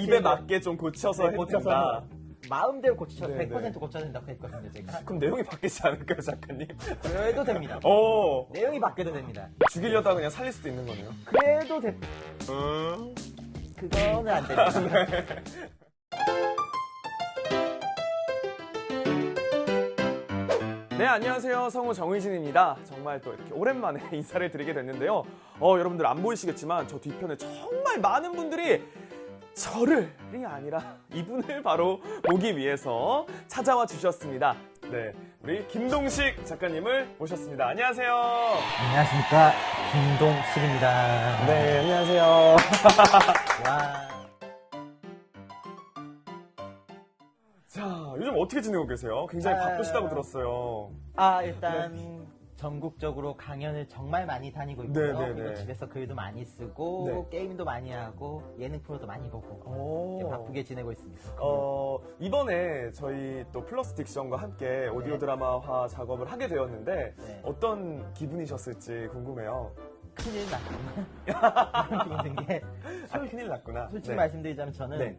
입에 맞게 좀 고쳐서 네, 고쳐서. 마음대로 고쳐 네, 100% 네. 고쳐야 된다고 했거든요 제가 그럼 내용이 바뀌지 않을까요, 작가님? 그래도 됩니다 오, 내용이 바뀌어도 됩니다 죽이려다가 그냥 살릴 수도 있는 거네요. 그래도 돼 음. 그거는 안 됩니다 네, 안녕하세요. 성우 정의진입니다. 정말 또 이렇게 오랜만에 인사를 드리게 됐는데요. 어, 여러분들 안 보이시겠지만 저 뒤편에 정말 많은 분들이 저를이 아니라 이분을 바로 보기 위해서 찾아와 주셨습니다. 네, 우리 김동식 작가님을 모셨습니다. 안녕하세요. 안녕하십니까 김동식입니다 네, 안녕하세요. 와 자, 요즘 어떻게 지내고 계세요? 굉장히 아, 바쁘시다고 들었어요. 아 일단 전국적으로 강연을 정말 많이 다니고 있고요. 네, 네, 그리고 네. 집에서 글도 많이 쓰고 네. 게임도 많이 하고 예능 프로도 많이 보고. 이렇게 바쁘게 지내고 있습니다. 어, 이번에 저희 또 플러스 딕션과 함께 오디오 네. 드라마화 작업을 하게 되었는데 네. 어떤 기분이셨을지 궁금해요. 큰일 났구나. 게. 아, 큰일 났구나. 솔직히 네. 말씀드리자면 저는 네.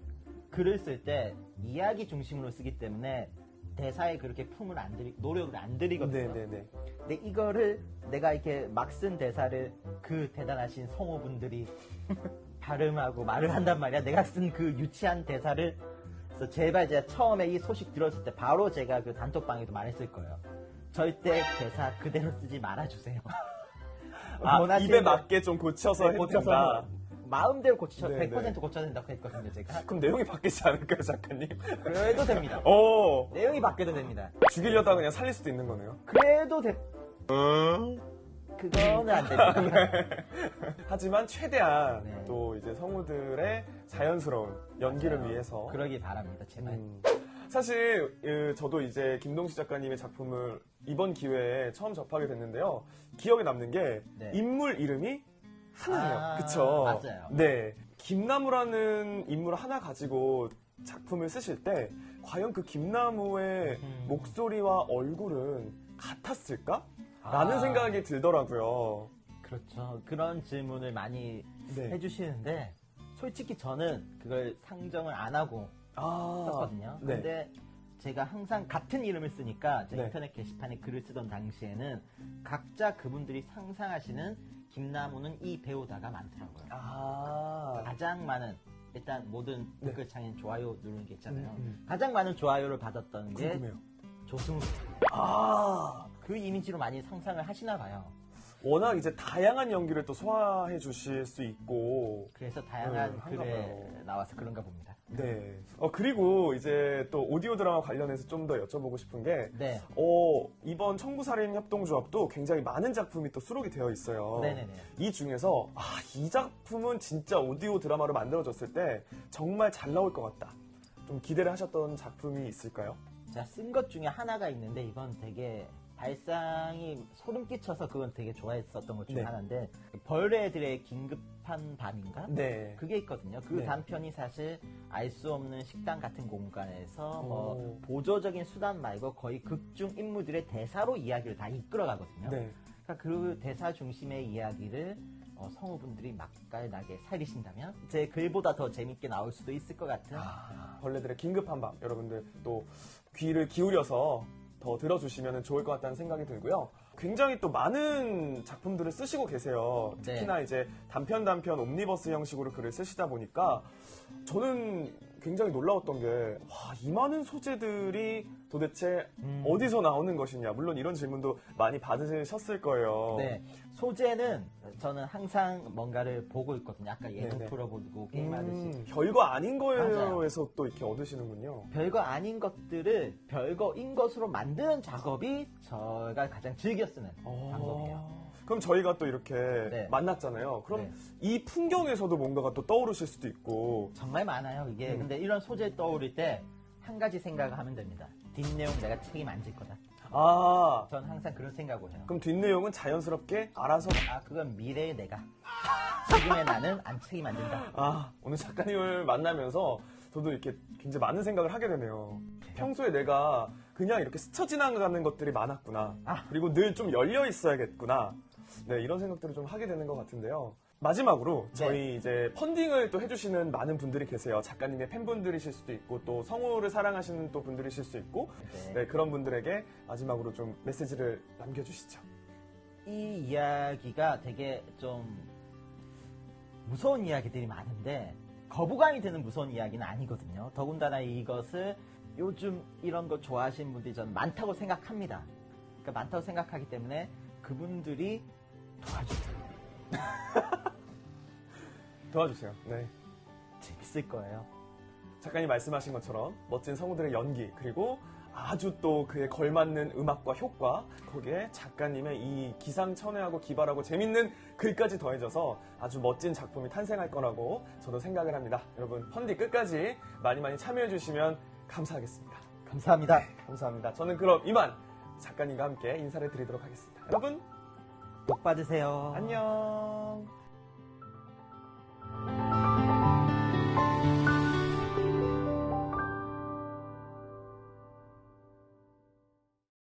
글을 쓸 때 이야기 중심으로 쓰기 때문에 대사에 그렇게 품을 안 들이, 노력을 안 들이거든요. 네, 네, 네. 근데 이거를 내가 이렇게 막 쓴 대사를 그 대단하신 성우분들이 발음하고 말을 한단 말이야. 내가 쓴 그 유치한 대사를 그래서 제발 제가 처음에 이 소식 들었을 때 바로 제가 그 단톡방에도 말했을 거예요. 절대 대사 그대로 쓰지 말아주세요. 아, 입에 거- 맞게 좀 고쳐서 네, 된다. 마음대로 고쳐 네, 100% 네. 고쳐야 된다고 했거든요, 제가. 그럼 내용이 바뀌지 않을까요, 작가님? 그래도 됩니다. 오, 내용이 바뀌어도 됩니다. 죽이려다가 그냥 살릴 수도 있는 거네요. 그래도 돼. 음. 그거는 안 됩니다. 하지만 최대한 네. 또 이제 성우들의 자연스러운 연기를 맞아요. 위해서 그러길 바랍니다, 제발. 음. 사실 그, 저도 이제 김동식 작가님의 작품을 이번 기회에 처음 접하게 됐는데요. 기억에 남는 게 네. 인물 이름이 하나예요. 아, 그쵸? 맞아요. 네. 김나무라는 인물 하나 가지고 작품을 쓰실 때 과연 그 김나무의 음. 목소리와 얼굴은 같았을까? 라는 아. 생각이 들더라고요. 그렇죠. 그런 질문을 많이 네. 해주시는데 솔직히 저는 그걸 상정을 안 하고 아. 썼거든요. 네. 근데 제가 항상 같은 이름을 쓰니까 제 네. 인터넷 게시판에 글을 쓰던 당시에는 각자 그분들이 상상하시는 김나무는 이 배우다가 많더라고요. 아. 가장 많은 일단 모든 네. 댓글창엔 좋아요 누르는 게 있잖아요. 음, 음. 가장 많은 좋아요를 받았던 게 궁금해요. 조승우. 아. 그 이미지로 많이 상상을 하시나 봐요. 워낙 이제 다양한 연기를 또 소화해 주실 수 있고 그래서 다양한 네, 글에. 나와서 그런가 봅니다. 네. 어 그리고 이제 또 오디오 드라마 관련해서 좀 더 여쭤보고 싶은 게 네. 어, 이번 청구살인 협동조합도 굉장히 많은 작품이 또 수록이 되어 있어요. 네네네. 이 중에서 아, 이 작품은 진짜 오디오 드라마로 만들어졌을 때 정말 잘 나올 것 같다. 좀 기대를 하셨던 작품이 있을까요? 제가 쓴 것 중에 하나가 있는데 이건 되게 발상이 소름 끼쳐서 그건 되게 좋아했었던 것 중에 네. 하나인데 벌레들의 긴급한 밤인가? 네. 그게 있거든요. 그 네. 단편이 사실 알 수 없는 식당 같은 공간에서 오. 뭐 보조적인 수단 말고 거의 극중 인물들의 대사로 이야기를 다 이끌어가거든요. 네. 그러니까 그 대사 중심의 이야기를 어, 성우분들이 맛깔나게 살리신다면 제 글보다 더 재밌게 나올 수도 있을 것 같은 아, 벌레들의 긴급한 밤 여러분들 또 귀를 기울여서 더 들어주시면 좋을 것 같다는 생각이 들고요. 굉장히 또 많은 작품들을 쓰시고 계세요. 네. 특히나 이제 단편 단편 옴니버스 형식으로 글을 쓰시다 보니까 저는 굉장히 놀라웠던 게 와, 이 많은 소재들이 도대체 음. 어디서 나오는 것이냐. 물론 이런 질문도 많이 받으셨을 거예요. 네. 소재는 저는 항상 뭔가를 보고 있거든요. 아까 예능 네네. 프로 보고 게임하듯이. 음, 별거 아닌. 거에서 또 이렇게 얻으시는군요. 별거 아닌 것들을 별거인 것으로 만드는 작업이 저가 가장 즐겨 쓰는 방법이에요. 어. 그럼 저희가 또 이렇게 네. 만났잖아요. 그럼 네. 이 풍경에서도 뭔가가 또 떠오르실 수도 있고. 정말 많아요. 이게 음. 근데 이런 소재 떠오를 때 한 가지 생각을 하면 됩니다. 뒷내용 내가 책임 안 질 거다. 아, 저는 항상 그런 생각을 해요. 그럼 뒷내용은 자연스럽게 알아서. 아 그건 미래의 내가. 지금의 나는 안 책임 안 진다. 아, 오늘 작가님을 만나면서 저도 이렇게 굉장히 많은 생각을 하게 되네요. 평소에 내가 그냥 이렇게 스쳐 지나가는 것들이 많았구나. 아. 그리고 늘 좀 열려 있어야겠구나. 네, 이런 생각들을 좀 하게 되는 것 같은데요. 마지막으로 저희 이제 펀딩을 또 해주시는 많은 분들이 계세요. 작가님의 팬분들이실 수도 있고 또 성우를 사랑하시는 또 분들이실 수 있고 네. 네, 그런 분들에게 마지막으로 좀 메시지를 남겨주시죠. 이 이야기가 되게 좀 무서운 이야기들이 많은데 거부감이 드는 무서운 이야기는 아니거든요. 더군다나 이것을 요즘 이런 거 좋아하시는 분들이 저는 많다고 생각합니다. 그러니까 많다고 생각하기 때문에 그분들이 도와주세요. 도와주세요. 네. 재밌을 거예요. 작가님 말씀하신 것처럼 멋진 성우들의 연기 그리고 아주 또 그에 걸맞는 음악과 효과 거기에 작가님의 이 기상천외하고 기발하고 재밌는 글까지 더해져서 아주 멋진 작품이 탄생할 거라고 저도 생각을 합니다. 여러분 펀디 끝까지 많이 많이 참여해 주시면 감사하겠습니다. 감사합니다. 감사합니다. 저는 그럼 이만 작가님과 함께 인사를 드리도록 하겠습니다. 여러분 복 받으세요. 안녕.